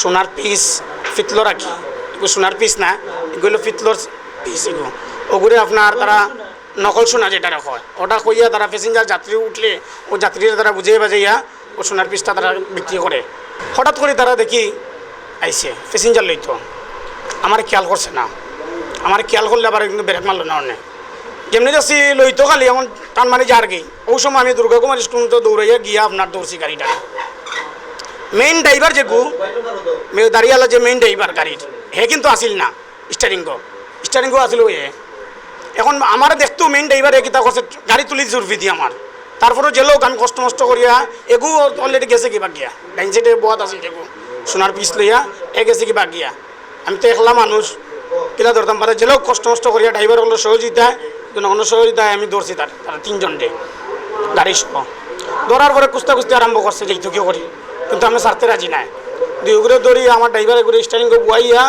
সোনার পিস ফিতলো রাখি সোনার পিস না এগুলো ফিতলোর পিস এগুলো ওগুলো আপনার তারা নকল সোনা যেটা হয় ওটা কইয়া তারা প্যাসেঞ্জার যাত্রী উঠলে, ও যাত্রীরা তারা বুঝিয়ে বাজাইয়া ও সোনার পিসটা তারা বিক্রি করে। হঠাৎ করে তারা দেখি আইসে প্যাসেঞ্জার লইতো। আমার খেয়াল করছে না। আমার খেয়াল করলে আবার কিন্তু ব্রেক মারলো না অনেক। যেমনি যাচ্ছি লইতো খালি, এখন টান মানে যার গেই ওই সময় আমি দুর্গা কুমার স্কুল তো দৌড়াইয়া গিয়া আপনার দৌড়ছি গাড়িটা। মেইন ড্রাইভার যে গু দাঁড়িয়ালা যে মেইন ড্রাইভার গাড়ির, হে কিন্তু আসিল না স্টারিং স্টারিং আসিল এ। এখন আমার দেখতো মেইন ড্রাইভার এ কিতা করছে, গাড়ি তুলি জুরফি দিয়ে আমার। তারপরে লোক আমি কষ্ট মষ্ট করিয়া এগু অলরেডি গেছে কিবা গিয়া ডাইন সাইডে বহাত আছিল এগু সোনার পিস লইয়া, এ গেছে কিবা গিয়া আমি তো একলা মানুষ, কিলা ধরতাম পারে লোক কষ্ট মষ্ট করিয়া ড্রাইভার হলো সহযোগিতায় জনগণের সহযোগিতায় আমি দৌড়ছি তার তিনজন ডে গাড়ি সহ। ধরার পরে কুস্তা কুস্তি আরম্ভ করছে, যে কেউ করি। কিন্তু আমি সারতে রাজি নাই। দুই উগরে দৌড়ি আমার ড্রাইভারে ঘুরে স্টারিং বুয়াইয়া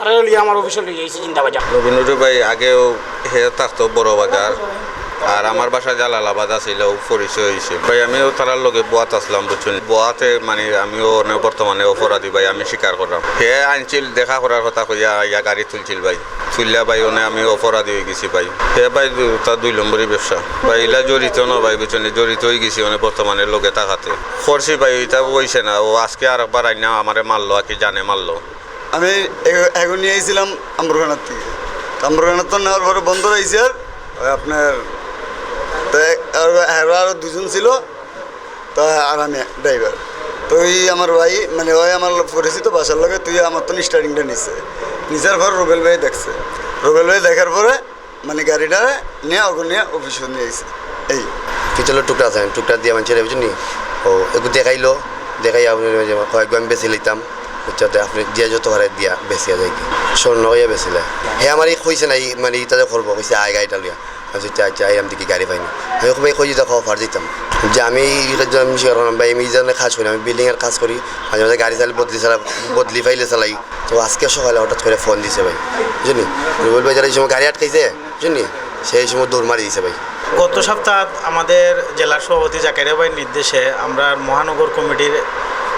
আর লিয়া আমার অফিসে লিয়ে যাইছি চিন্তাবাজা রবীন্দ্র ভাই আগেও হে থাকতো বড় বাজার। আর আমার বাসা জালালাবাদ আছিল পরিচয় হয়েছে ভাই, আমিও তারার লগে বোয়াত আসলাম, বুঝছেন? বোয়াতে মানে আমিও বর্তমানে অপরাধী ভাই, আমি স্বীকার করলাম। হে আনছিল দেখা করার কথা কইয়া ইয়া গাড়ি তুলছিল ভাই। তুললা ভাই, ওনে আমি অপরাধী হয়ে গেছি ভাই। হে ভাই তার দুই নম্বরই ব্যবসা। ভাই, ইলা জড়িত ন ভাই, বুঝছেন? জড়িত হয়ে গেছি মানে বর্তমানে লগে থাকাতে করছি ভাই, এটা হইছে না, ও আজকে আর একবার আইনা আমারে মারলো, আর কি জানে মারলো। আমি এখন নিয়ে আইছিলাম আম্বরখানার থেকে আম্বরখানার তো নেওয়ার পরে বন্ধ রয়েছে আর আপনার তো আরও দুজন ছিল, তো আর আমি ড্রাইভার তো ওই আমার ভাই মানে ওই আমার পরিচিত বাসার লগে, তুই আমার তো স্টার্টিংটা নিছে। নিচার পর রুবেল ভাই দেখছে। রুবেল ভাই দেখার পরে মানে গাড়িটা নিয়ে ওগুলো নিয়ে অফিসে নিয়ে আইছে। এই। পিতলের টুকরা আছে, টুকরা দিয়ে মানুষের বুঝলি? ও, একটু দেখাইলো, দেখাই আপনি কয়েক আমি বেশি লইতাম। বুঝতে আপনি দিয়া যত হারে দিয়া বেশিয়া যায় কি স্বর্ণ হইয়া বেশিলে হে, আমার এই কইছে না মানে ইটা করব, কইছে আয় গাড়িটা লইয়া। আমি আচ্ছা আই আমি দেখি গাড়ি পাইনি আমি খুবই কই দেখো অফার দিতাম যে আমি ভাই আমি জন্য কাজ করি আমি বিল্ডিংয়ের কাজ করি মাঝে মাঝে গাড়ি চালাই বদলি চালা বদলি ফাইলে চালাই তো আজকে সকালে হঠাৎ করে ফোন দিছে ভাই বুঝলি রুবেল ভাই যারা এই সময় গাড়ি আটকাইছে বুঝলি সেই সময় দৌড় মারি দিছে ভাই গত সপ্তাহ আমাদের জেলার সভাপতি জাকারিয়া ভাইয়ের নির্দেশে আমরা মহানগর কমিটির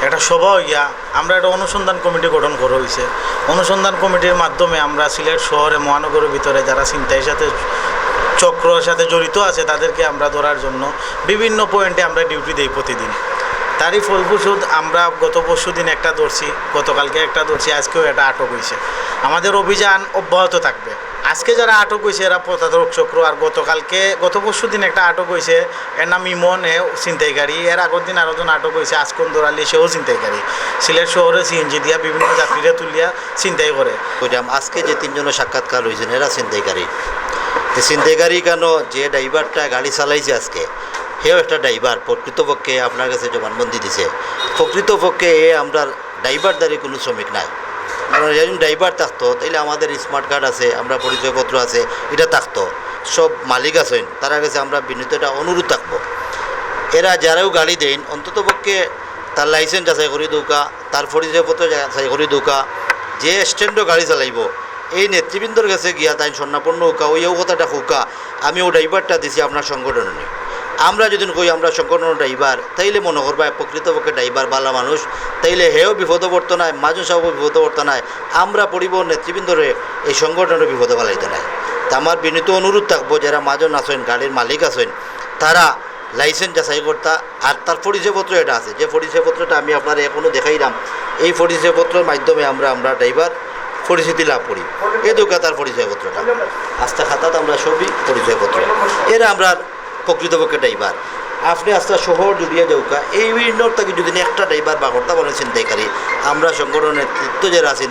একটা সভা হইয়া আমরা একটা অনুসন্ধান কমিটি গঠন করা হয়েছে অনুসন্ধান কমিটির মাধ্যমে আমরা সিলেট শহরে, মহানগরের ভিতরে যারা চিন্তার সাথে চক্রের সাথে জড়িত আছে, তাদেরকে আমরা ধরার জন্য বিভিন্ন পয়েন্টে আমরা ডিউটি দিই প্রতিদিন। তারই ফলপ্রসূদ আমরা গত পরশু দিন একটা ধরছি, গতকালকে একটা ধরছি, আজকেও এটা আটক হয়েছে আমাদের অভিযান অব্যাহত থাকবে। আজকে যারা আটক হয়েছে এরা প্রতারক চক্র, আর গতকালকে, গত পরশু দিন একটা আটক হয়েছে এর নাম ইমন এ ছিনতাইকারী। এর আগের দিন আরও জন আটক হয়েছে আজকন দৌড়ালি সেও ছিনতাইকারী। সিলেট শহরে সিএনজি দিয়া বিভিন্ন যাত্রীরা তুলিয়া ছিনতাই করে। আজকে যে তিনজনের সাক্ষাৎকার হয়েছেন এরা ছিনতাইকারী। ছিনতাইকারী কেন? যে ড্রাইভারটা গাড়ি চালাইছে আজকে, সেও একটা ড্রাইভার, প্রকৃতপক্ষে আপনার কাছে জবানবন্দি দিছে। প্রকৃতপক্ষে এ আমরা ড্রাইভারদারি কোনো শ্রমিক নাই। কারণ ড্রাইভার থাকতো, তাইলে আমাদের স্মার্ট কার্ড আছে, আমরা পরিচয়পত্র আছে, এটা থাকতো। সব মালিক আছেন, তারা কাছে আমরা বিনীত একটা অনুরোধ থাকব। এরা যারাও গাড়ি দেন, অন্ততপক্ষে তার লাইসেন্স যাচাই করে দৌকা, তার পরিচয়পত্র যাচাই করে দৌকা, যে স্ট্যান্ডও গাড়ি চালাইব এই নেতৃবৃন্দর কাছে গিয়া তাই স্বর্ণাপন্ন হোকা ওইও কথাটা হোকা আমি ও ড্রাইভারটা দিছি আপনার সংগঠনে আমরা যদি কই আমরা সংগঠন ড্রাইভার, তাইলে মনে করবা প্রকৃতপক্ষে ড্রাইভার বালা মানুষ, তাইলে হেও বিপদে পড়তো নাই মাজু সাহেব নাই, আমরা পরিবহন নেতৃবৃন্দরে, এই সংগঠনের বিপদে পালাইতে নাই। তা আমার বিনীত অনুরোধ থাকব, যারা মাজন আছেন, গাড়ির মালিক আছেন, তারা লাইসেন্স যাচাই করতা, আর তার পরিচয়পত্র এটা আছে। যে পরিচয়পত্রটা আমি আপনার এখনও দেখাইলাম, এই পরিচয়পত্রের মাধ্যমে আমরা আমরা ড্রাইভার পরিচিতি লাভ করি। এই দুকা তার পরিচয়পত্রটা। আস্থা খাতাত আমরা সবই পরিচয়পত্র। এরা আমরা প্রকৃতপক্ষে ড্রাইভার। আপনি আস্থা শহর যদি যৌকা এই বিভিন্ন তাকে যদি একটা ড্রাইভার বা কর্তা বলে চিন্তাইকারী আমরা সংগঠনের নেতৃত্ব যারা আছে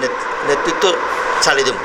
নেতৃত্ব ছাড়ি দেবো।